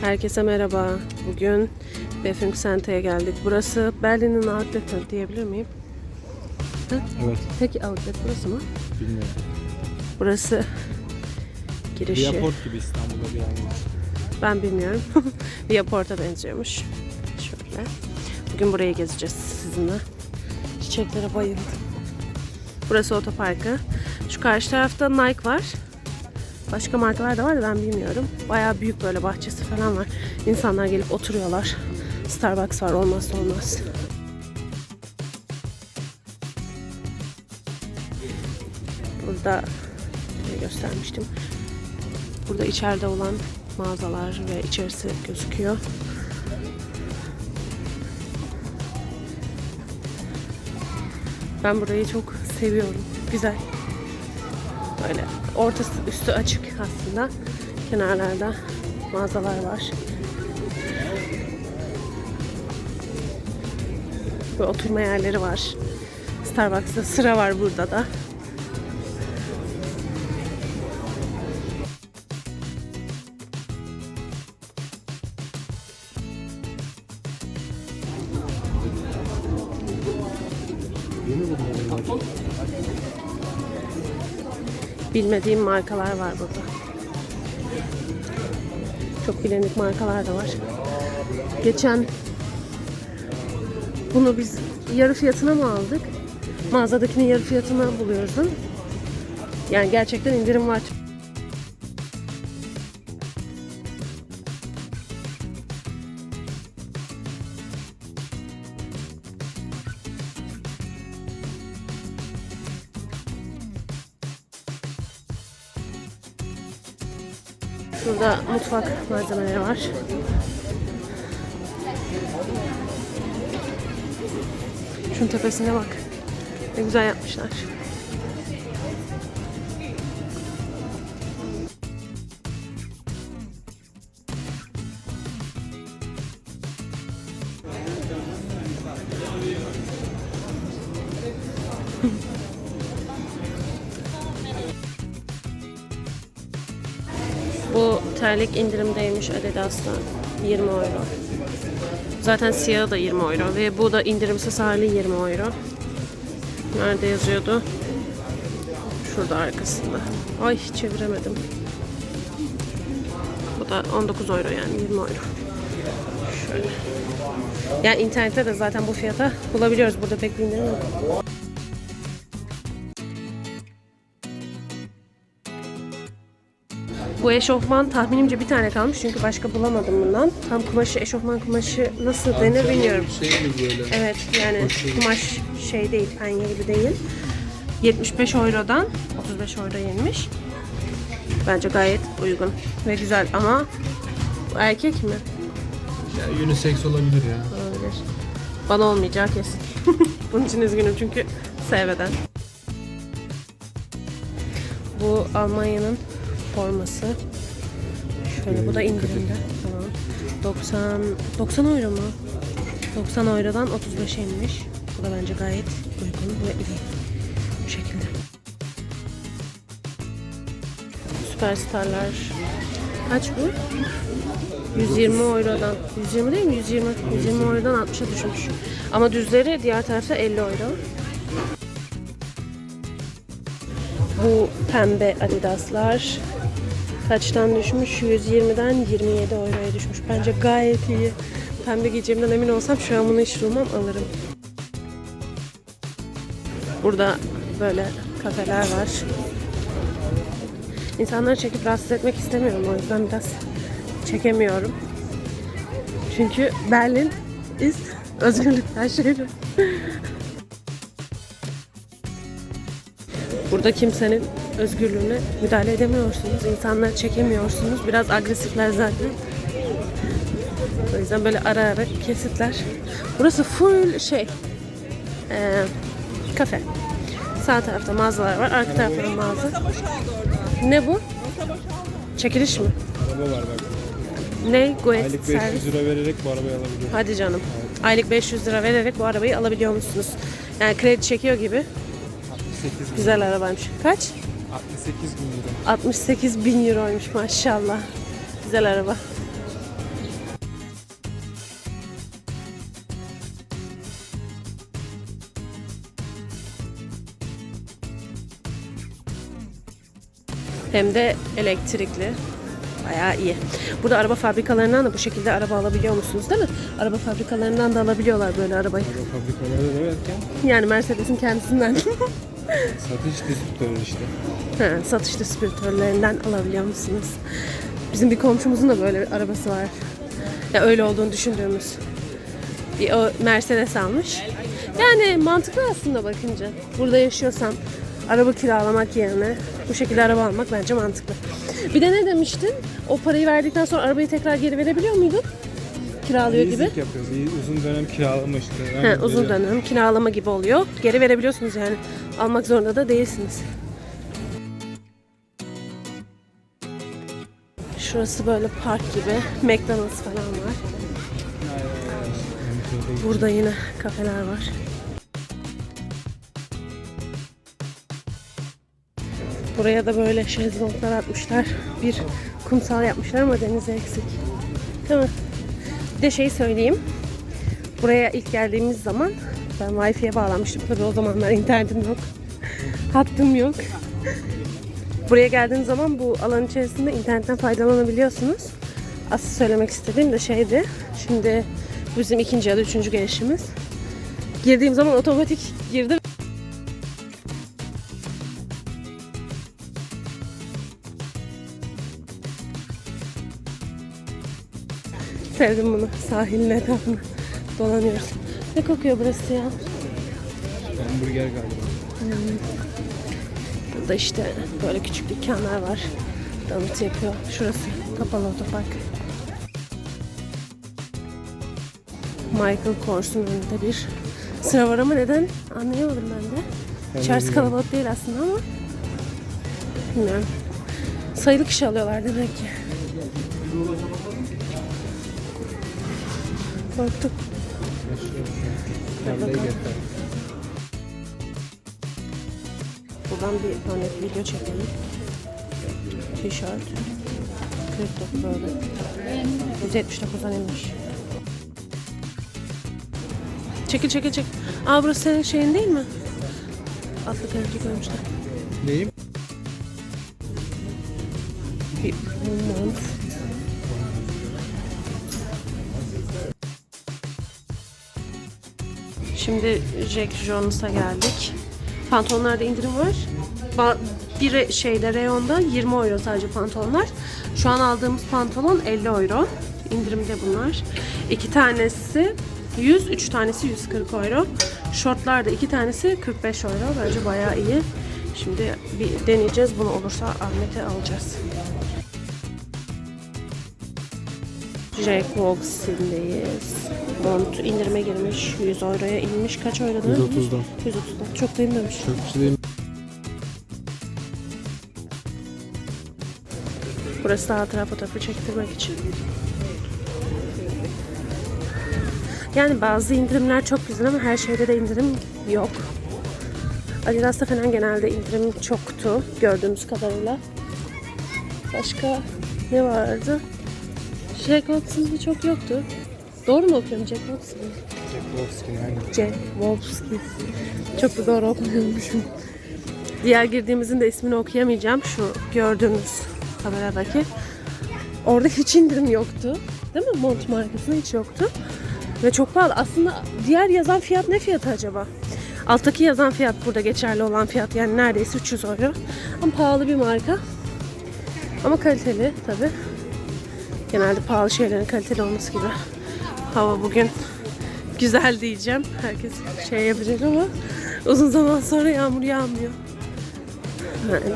Herkese merhaba. Bugün Befunk Center'e geldik. Burası Berlin'in outleti diyebilir miyim? Evet, Peki outlet burası mı? bilmiyorum. Burası girişi. Viaport gibi İstanbul'da bir yer. Ben bilmiyorum. Viaport'a benziyormuş. Şöyle. Bugün burayı gezeceğiz sizinle. Çiçeklere bayıldım. Burası otoparkı. Şu karşı tarafta Nike var. Başka markalar da var da ben bilmiyorum. Bayağı büyük böyle bahçesi falan var. İnsanlar gelip oturuyorlar. Starbucks var olmazsa olmaz. Burada göstermiştim. Burada içeride olan mağazalar ve içerisi gözüküyor. Ben burayı çok seviyorum. Güzel. Böyle ortası üstü açık aslında. Kenarlarda mağazalar var. Ve oturma yerleri var. Starbucks'ta sıra var burada da. Yeni Bilmediğim markalar var burada. Çok bilindik markalar da var. Geçen bunu biz yarı fiyatına mı aldık? Mağazadakini yarı fiyatına buluyoruz? Yani gerçekten indirim var. Şurada mutfak malzemeleri var. Şunun tepesine bak. Ne güzel yapmışlar. Terlik indirimdeymiş Adidas'ta. 20 euro. Zaten siyahı da 20 euro ve bu da indirimsiz hali 20 euro. Nerede yazıyordu? Şurada arkasında. Ay çeviremedim. Bu da 19 euro yani 20 euro. Şöyle. Yani internette de zaten bu fiyata bulabiliyoruz. Burada pek bir indirim yok. Bu eşofman tahminimce bir tane kalmış çünkü başka bulamadım bundan. Tam kumaşı, eşofman kumaşı nasıl denir bilmiyorum. Şey mi böyle? Evet yani kumaş şey değil, penye gibi değil. 75 eurodan 35 euro yenmiş. Bence gayet uygun ve güzel ama erkek mi? Ya unisex olabilir ya. Olabilir. Bana olmayacağı kesin. Bunun için üzgünüm çünkü sevmeden. Bu Almanya'nın forması. Şöyle bu da indirimde. Tamam. 90 90 euro mu? 90 eurodan 35 inmiş. Bu da bence gayet uygun ve iyi. Bu şekilde. Süperstarlar kaç bu? 120 eurodan 120 değil mi? 120 120 eurodan 60'a düşmüş. Ama düzleri diğer tarafta 50 euro. Bu pembe Adidas'lar kaçtan düşmüş? 120'den 27 euroya düşmüş. Bence gayet iyi. Pembe giyeceğimden emin olsam şu an bunu hiç durmam alırım. Burada böyle kafeler var. İnsanları çekip rahatsız etmek istemiyorum o yüzden biraz çekemiyorum. Çünkü Berlin is özgürlükler şehri. Burada kimsenin özgürlüğüne müdahale edemiyorsunuz. İnsanları çekemiyorsunuz. Biraz agresifler zaten. O yüzden böyle ara ara kesitler. Burası full şey. eee, kafe. Sağ tarafta mağazalar var. Arka tarafta mağaza. Ne bu? Çekiliş mi? Araba var bak. Ne? Guest Aylık servis. 500 lira vererek bu arabayı alabiliyor. Hadi canım. Aylık 500 lira vererek bu arabayı alabiliyor musunuz? Yani kredi çekiyor gibi. 68 bin. Güzel arabaymış. Kaç? 68 bin euro. 68 bin euroymuş maşallah. Güzel araba. Hem de elektrikli. Bayağı iyi. Burada araba fabrikalarından da bu şekilde araba alabiliyor musunuz değil mi? Araba fabrikalarından da alabiliyorlar böyle arabayı. Araba fabrikaları derken? Yani Mercedes'in kendisinden. satış distribütörü işte. Ha, satış distribütörlerinden alabiliyor musunuz? Bizim bir komşumuzun da böyle bir arabası var. Ya öyle olduğunu düşündüğümüz. Bir o Mercedes almış. Yani mantıklı aslında bakınca. Burada yaşıyorsan araba kiralamak yerine bu şekilde araba almak bence mantıklı. Bir de ne demiştin? O parayı verdikten sonra arabayı tekrar geri verebiliyor muydun? Kiralıyor gibi. Leasing yapıyoruz. iyi Uzun dönem kiralama işte. He, Yani uzun dönem kiralama gibi oluyor. Geri verebiliyorsunuz yani. Almak zorunda da değilsiniz. Şurası böyle park gibi. McDonald's falan var. Burada yine kafeler var. Buraya da böyle şezlonglar atmışlar. Bir kumsal yapmışlar ama denize eksik. Mi? Bir de şey söyleyeyim. Buraya ilk geldiğimiz zaman ben Wi-Fi'ye bağlanmıştım. Tabii o zamanlar internetim yok. Hattım yok. Buraya geldiğiniz zaman bu alan içerisinde internetten faydalanabiliyorsunuz. Asıl söylemek istediğim de şeydi. Şimdi bizim ikinci ya da üçüncü gelişimiz. Girdiğim zaman otomatik girdim. Sevdim bunu. Sahilin etrafını dolanıyoruz. Ne kokuyor burası ya? Hamburger galiba. Burada işte böyle küçük dükkanlar var. Donut yapıyor. Şurası kapalı otopark. Michael Kors'un önünde bir sıra var ama neden anlayamadım ben de. Ben İçerisi bilmiyorum. kalabalık değil aslında ama bilmiyorum. Sayılı kişi alıyorlar demek ki. Korktuk. Tarlayı getir. Buradan bir örnek video çekelim. Tişört. 49 böyle. 179'dan inmiş. Çekil çekil çekil. Aa burası senin şeyin değil mi? Atlı kenti görmüşler. Neyim? Bir mont. Şimdi Jack Jones'a geldik. Pantolonlarda indirim var. Ba- Bir şeyde reyonda 20 euro sadece pantolonlar. Şu an aldığımız pantolon 50 euro. İndirimde bunlar. İki tanesi 100, üç tanesi 140 euro. Şortlar da iki tanesi 45 euro. Bence bayağı iyi. Şimdi bir deneyeceğiz. Bunu olursa Ahmet'e alacağız. Jack Wolfs'indeyiz. Mont indirime girmiş. 100 euroya inmiş. Kaç euroda? 130'dan. 130'dan. Çok da inmemiş. Çok bir şey değil. Burası da hatıra fotoğrafı çektirmek için. Yani bazı indirimler çok güzel ama her şeyde de indirim yok. Adidas'ta falan genelde indirim çoktu gördüğümüz kadarıyla. Başka ne vardı? Jack Watson'da çok yoktu. Doğru mu okuyorum Jack Watson? Jack Wolfskin aynen. Jack Wolfskin. Çok da doğru okumuyormuşum. Diğer girdiğimizin de ismini okuyamayacağım. Şu gördüğünüz kameradaki. Orada hiç indirim yoktu. Değil mi? Mont markasında hiç yoktu. Ve çok pahalı. Aslında diğer yazan fiyat ne fiyatı acaba? Alttaki yazan fiyat burada geçerli olan fiyat. Yani neredeyse 300 euro. Ama pahalı bir marka. Ama kaliteli tabi. Genelde pahalı şeylerin kaliteli olması gibi. Hava bugün güzel diyeceğim. Herkes şey yapacak ama uzun zaman sonra yağmur yağmıyor. Öyle.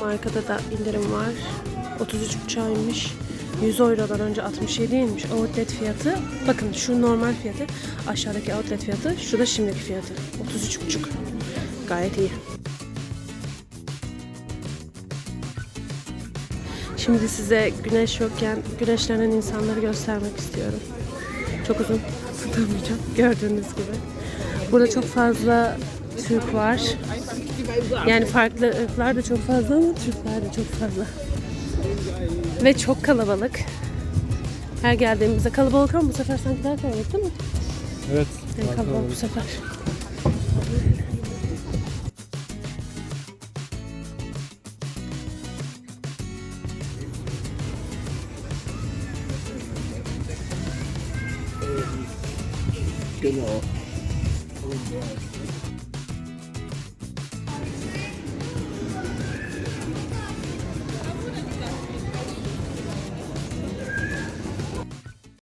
Markada da indirim var. 33,5'aymış. 100 eurodan önce 67'ymiş outlet fiyatı. Bakın şu normal fiyatı, aşağıdaki outlet fiyatı, şu da şimdiki fiyatı. 33,5. Gayet iyi. Şimdi size güneş yokken güneşlenen insanları göstermek istiyorum. Çok uzun tutamayacağım gördüğünüz gibi. Burada çok fazla Türk var. Yani farklı ırklar da çok fazla ama Türkler de çok fazla. Ve çok kalabalık. Her geldiğimizde kalabalık ama bu sefer sanki daha kalabalık değil mi? Evet. Yani kalabalık bu sefer. Genau. Oh Gott.